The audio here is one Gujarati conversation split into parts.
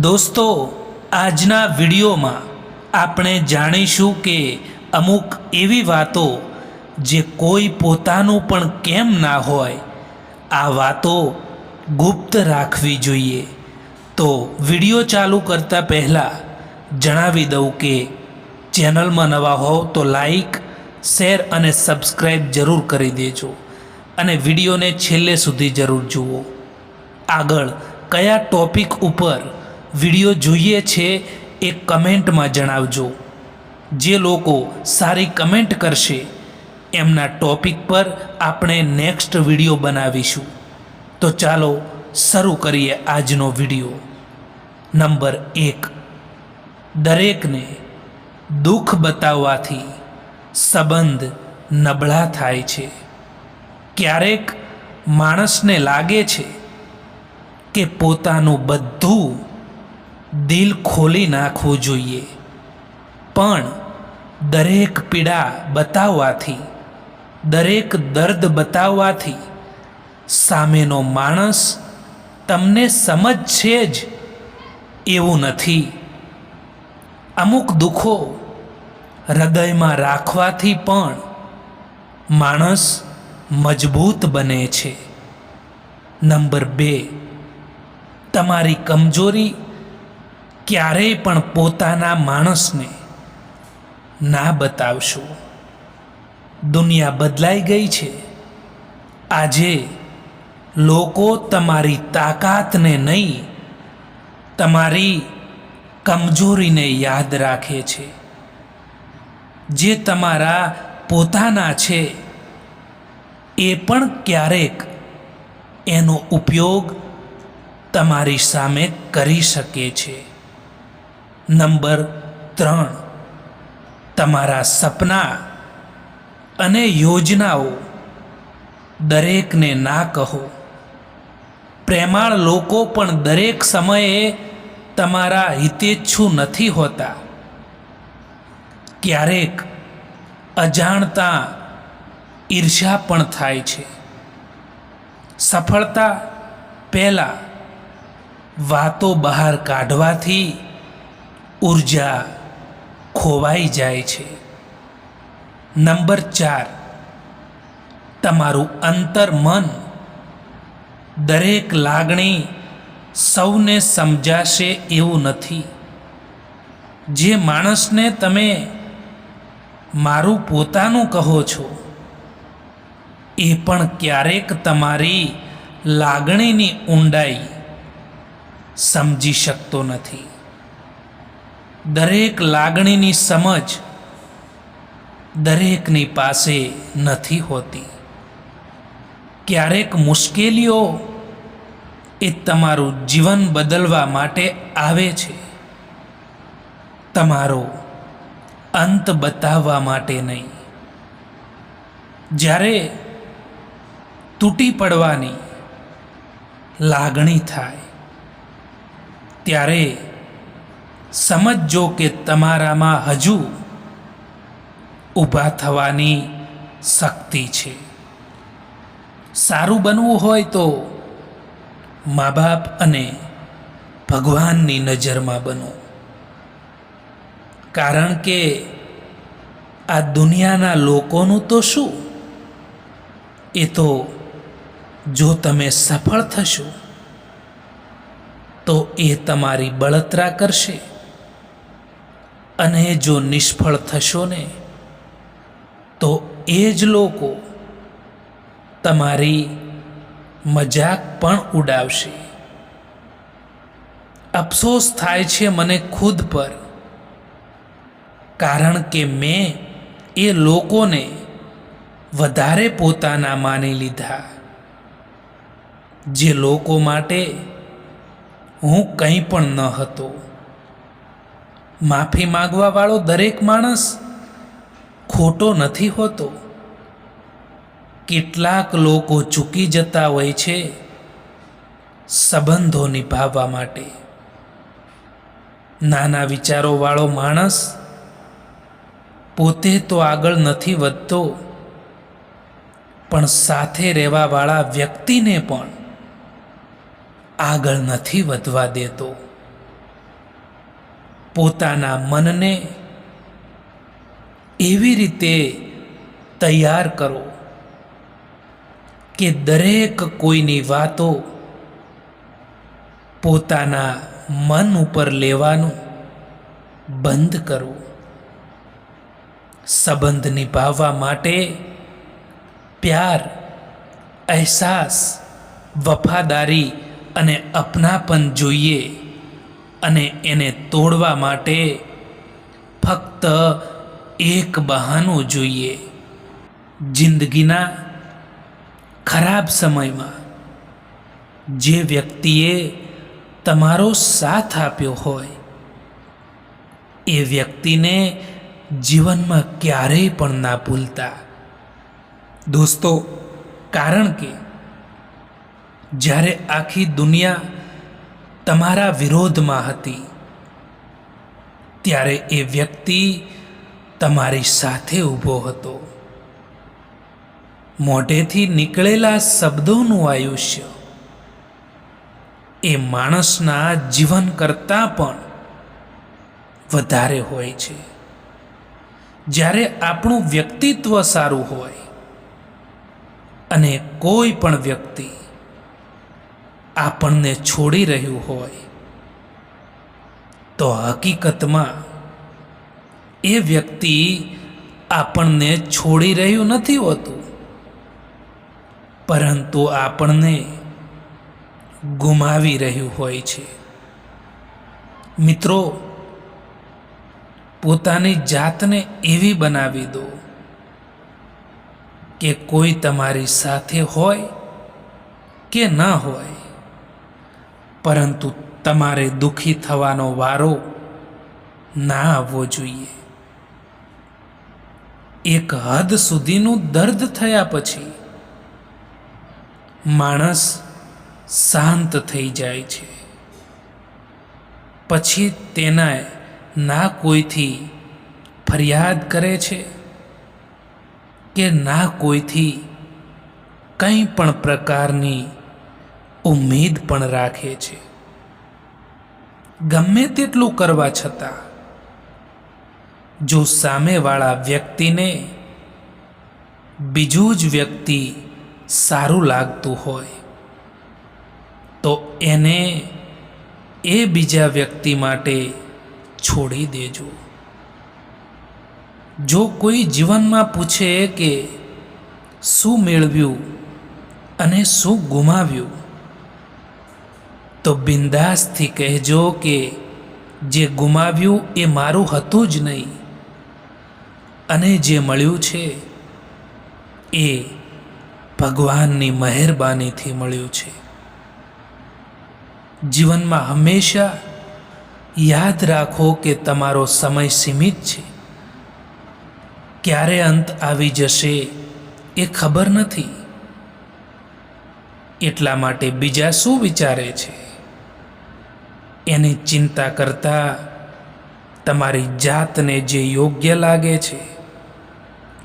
દોસ્તો, આજના વિડીયોમાં આપણે જાણીશું કે અમુક એવી વાતો જે કોઈ પોતાનું પણ કેમ ના હોય, આ વાતો ગુપ્ત રાખવી જોઈએ. તો વીડિયો ચાલુ કરતાં પહેલાં જણાવી દઉં કે ચેનલમાં નવા હોવ તો લાઈક, શેર અને સબસ્ક્રાઈબ જરૂર કરી દેજો અને વિડીયોને છેલ્લે સુધી જરૂર જુઓ. આગળ, કયા ટોપિક ઉપર વીડિયો જોઈએ છે એ કમેન્ટમાં જણાવજો. જે લોકો સારી કમેન્ટ કરશે, એમના ટોપિક પર આપણે નેક્સ્ટ વીડિયો બનાવીશું. તો ચાલો શરૂ કરીએ આજનો વીડિયો. નંબર એક. દરેકને દુઃખ બતાવવાથી સંબંધ નબળા થાય છે. ક્યારેક માણસને લાગે છે કે પોતાનું બધું દિલ ખોલી નાખવું જોઈએ. પણ દરેક પીડા બતાવવાથી, દરેક દર્દ બતાવવાથી સામેનો માણસ તમને સમજશે જ એવું નથી. અમુક દુઃખો હૃદયમાં રાખવાથી પણ માણસ મજબૂત બને છે. નંબર બે, તમારી કમજોરી ક્યારેય પણ પોતાના માણસને ના બતાવશો. દુનિયા બદલાઈ ગઈ છે. આજે લોકો તમારી તાકાતને નહીં, તમારી કમજોરીને યાદ રાખે છે. જે તમારા પોતાના છે, એ પણ ક્યારેક એનો ઉપયોગ તમારી સામે કરી શકે છે. નંબર ત્રણ. તમારા સપના અને યોજનાઓ દરેકને ના કહો. પ્રેમાળ લોકો પણ દરેક સમયે તમારા હિતેચ્છુ નથી હોતા. ક્યારેક અજાણતા ઈર્ષા પણ થાય છે. સફળતા પહેલાં વાતો બહાર કાઢવાથી ઊર્જા ખોવાઈ જાય છે. નંબર ચાર, તમારું અંતર મન દરેક લાગણી સૌને સમજાશે એવું નથી. જે માણસને તમે મારું પોતાનું કહો છો, એ પણ ક્યારેક તમારી લાગણીની ઊંડાઈ સમજી શકતો નથી. દરેક લાગણીની સમજ દરેકની પાસે નથી હોતી. ક્યારેક મુશ્કેલીઓ એ તમારું જીવન બદલવા માટે આવે છે. તમારો અંત બતાવવા માટે નહીં. જ્યારે તૂટી પડવાની લાગણી થાય, ત્યારે સમજજો કે તમારામાં હજુ ઊભા થવાની શક્તિ છે. સારું બનવું હોય તો મા બાપ અને ભગવાનની નજરમાં બનો. કારણ કે આ દુનિયાના લોકોનું તો શું? એ તો જો તમે સફળ થશો, તો એ તમારી બળતરા કરશે. અને જો નિષ્ફળ થશો ને, તો એ જ લોકો તમારી મજાક પણ ઉડાવશે. અફસોસ થાય છે મને ખુદ પર, કારણ કે મેં એ લોકોને વધારે પોતાના માની લીધા. જે લોકો માટે હું કંઈ પણ ન હતો. માફી માગવાવાળો દરેક માણસ ખોટો નથી હોતો. કેટલાક લોકો ચૂકી જતા હોય છે સંબંધો નિભાવવા માટે. નાના વિચારોવાળો માણસ પોતે તો આગળ નથી વધતો, પણ સાથે રહેવાવાળા વ્યક્તિને પણ આગળ નથી વધવા દેતો. પોતાના મનને એવી રીતે તૈયાર કરો કે દરેક કોઈની વાતો પોતાના મન ઉપર લેવાનું બંધ કરો. સંબંધ નિભાવવા માટે પ્યાર, અહેસાસ, વફાદારી અને અપનાપન જોઈએ. અને એને તોડવા માટે ફક્ત એક બહાનું જોઈએ. જિંદગીના ખરાબ સમયમાં જે વ્યક્તિએ તમારો સાથ આપ્યો હોય, એ વ્યક્તિને જીવનમાં ક્યારેય પણ ના ભૂલતા. દોસ્તો, કારણ કે જ્યારે આખી દુનિયા તમારા વિરોધમાં હતી. ત્યારે એ વ્યક્તિ તમારી સાથે ઊભો હતો. મોઢેથી નીકળેલા શબ્દોનું આયુષ્ય. એ માણસના જીવન કરતાં પણ વધારે હોય છે. જ્યારે આપણું વ્યક્તિત્વ સારું હોય અને કોઈ પણ વ્યક્તિ આપણને છોડી રહ્યું હોય, તો હકીકતમાં એ વ્યક્તિ આપણને છોડી રહ્યું નથી હોતું. પરંતુ આપણને ગુમાવી રહ્યું હોય છે. મિત્રો, પોતાની જાતને એવી બનાવી દો કે કોઈ તમારી સાથે હોય કે ન હોય. પરંતુ તમારે દુઃખી થવાનો વારો ના આવવો જોઈએ. એક હદ સુધીનું દર્દ થયા પછી માણસ શાંત થઈ જાય છે. પછી તેના ના કોઈથી ફરિયાદ કરે છે કે ના કોઈથી કંઈ પણ પ્રકારની ઉમ્મીદ પણ રાખે છે. ગમે તેટલું કરવા છતાં, જો સામેવાળા વ્યક્તિને બીજું જ વ્યક્તિ સારું લાગતું હોય, તો એને એ બીજા વ્યક્તિ માટે છોડી દેજો. જો કોઈ જીવનમાં પૂછે કે શું મેળવ્યું અને શું ગુમાવ્યું તો બિંદાસથી કહેજો કે જે ગુમાવ્યું એ મારું હતું જ નહીં. અને જે મળ્યું છે એ ભગવાનની મહેરબાનીથી મળ્યું છે. જીવનમાં હંમેશા યાદ રાખો કે તમારો સમય સીમિત છે. ક્યારે અંત આવી જશે એ ખબર નથી. એટલા માટે બીજા શું વિચારે છે? એની ચિંતા કરતા તમારી જાતને જે યોગ્ય લાગે છે,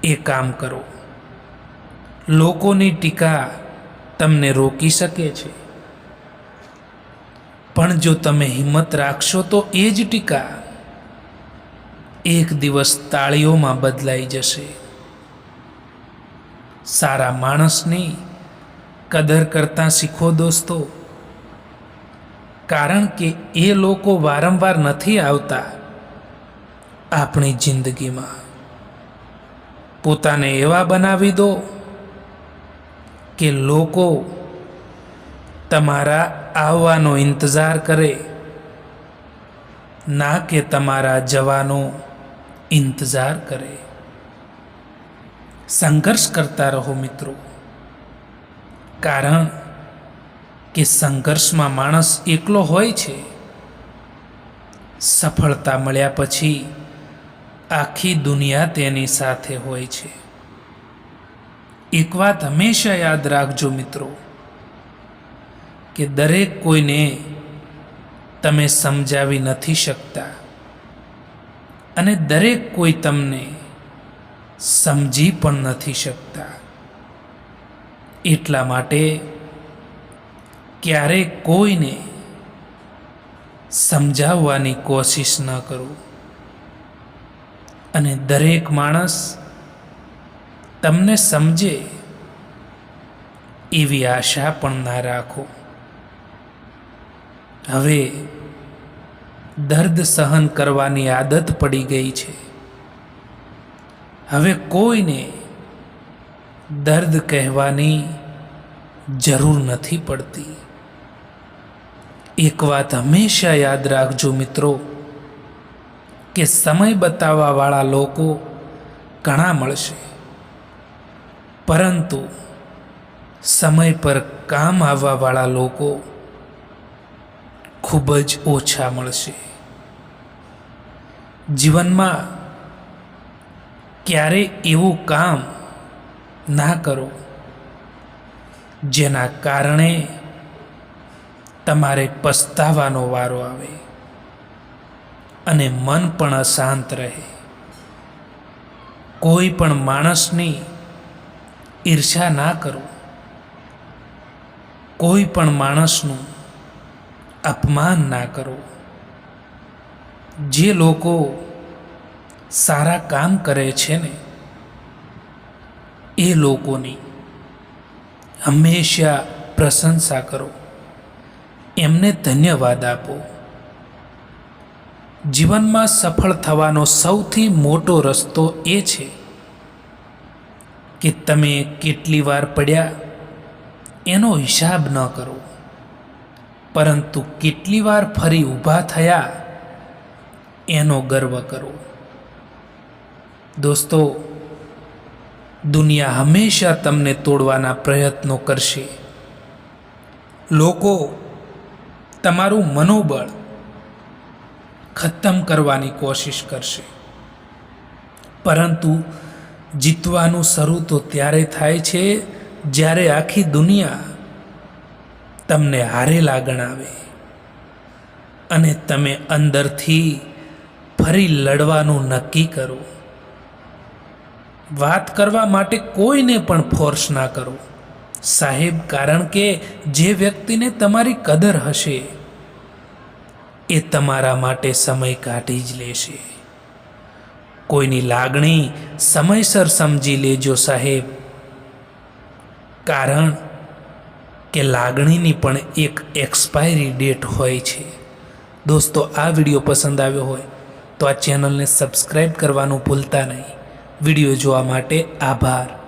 એ કામ કરો. લોકોની ટીકા તમને રોકી શકે છે. પણ જો તમે હિંમત રાખશો તો એ જ ટીકા એક દિવસ તાળીઓમાં બદલાઈ જશે. સારા માણસની કદર કરતાં શીખો દોસ્તો. કારણ કે એ લોકો વારંવાર નથી આવતા આપણી જિંદગીમાં. પોતાને એવા બનાવી દો કે લોકો તમારા આવવાનો ઇંતજાર કરે, ના કે તમારા જવાનો ઇંતજાર કરે. સંઘર્ષ કરતા રહો મિત્રો. કારણ કે સંઘર્ષમાં માણસ એકલો હોય છે? સફળતા મળ્યા પછી આખી દુનિયા તેની સાથે હોય છે. એક વાત હંમેશા યાદ રાખજો મિત્રો, કે દરેક કોઈને તમે સમજાવી નથી શકતા અને દરેક કોઈ તમને સમજી પણ નથી શકતા. એટલા માટે ક્યારેક કોઈને સમજાવવાની કોશિશ ન કરો અને દરેક માણસ તમને સમજે એવી આશા પણ ના રાખો. હવે દર્દ સહન કરવાની આદત પડી ગઈ છે. હવે કોઈને દર્દ કહેવાની જરૂર નથી પડતી. એક વાત હંમેશા યાદ રાખજો મિત્રો, કે સમય બતાવવાવાળા લોકો ઘણા મળશે. પરંતુ સમય પર કામ આવવાવાળા લોકો ખૂબ જ ઓછા મળશે. જીવનમાં ક્યારે એવું કામ ના કરો, જેના કારણે તમારે પસ્તાવાનો વારો આવે અને મન પણ અશાંત રહે. કોઈ પણ માણસની ઈર્ષા ના કરો. કોઈ પણ માણસનું અપમાન ના કરો. જે લોકો સારા કામ કરે છે ને, એ લોકોની હંમેશા પ્રશંસા કરો. એમને ધન્યવાદ આપો. જીવનમાં સફળ થવાનો સૌથી મોટો રસ્તો એ છે કે તમે કેટલી વાર પડ્યા એનો હિસાબ ન કરો. પરંતુ કેટલી વાર ફરી ઊભા થયા એનો ગર્વ કરો. દોસ્તો, દુનિયા હંમેશા તમને તોડવાના પ્રયત્નો કરશે. લોકો તમારું મનોબળ ખતમ કરવાની કોશિશ કરશે. પરંતુ જીતવાનું શરૂ તો ત્યારે થાય છે જ્યારે આખી દુનિયા તમને હારેલા ગણાવે અને તમે અંદરથી ફરી લડવાનું નક્કી કરો. વાત કરવા માટે કોઈને પણ ફોર્સ ના કરો. સાહેબ, કારણ કે જે વ્યક્તિને તમારી કદર હશે, એ તમારા માટે સમય કાઢી જ લેશે. કોઈની લાગણી સમયસર સમજી લેજો સાહેબ. કારણ કે લાગણીની પણ એક એક્સપાયરી ડેટ હોય છે. દોસ્તો, આ વીડિયો પસંદ આવ્યો હોય તો આ ચેનલને સબસ્ક્રાઈબ કરવાનું ભૂલતા નહીં. વીડિયો જોવા માટે આભાર.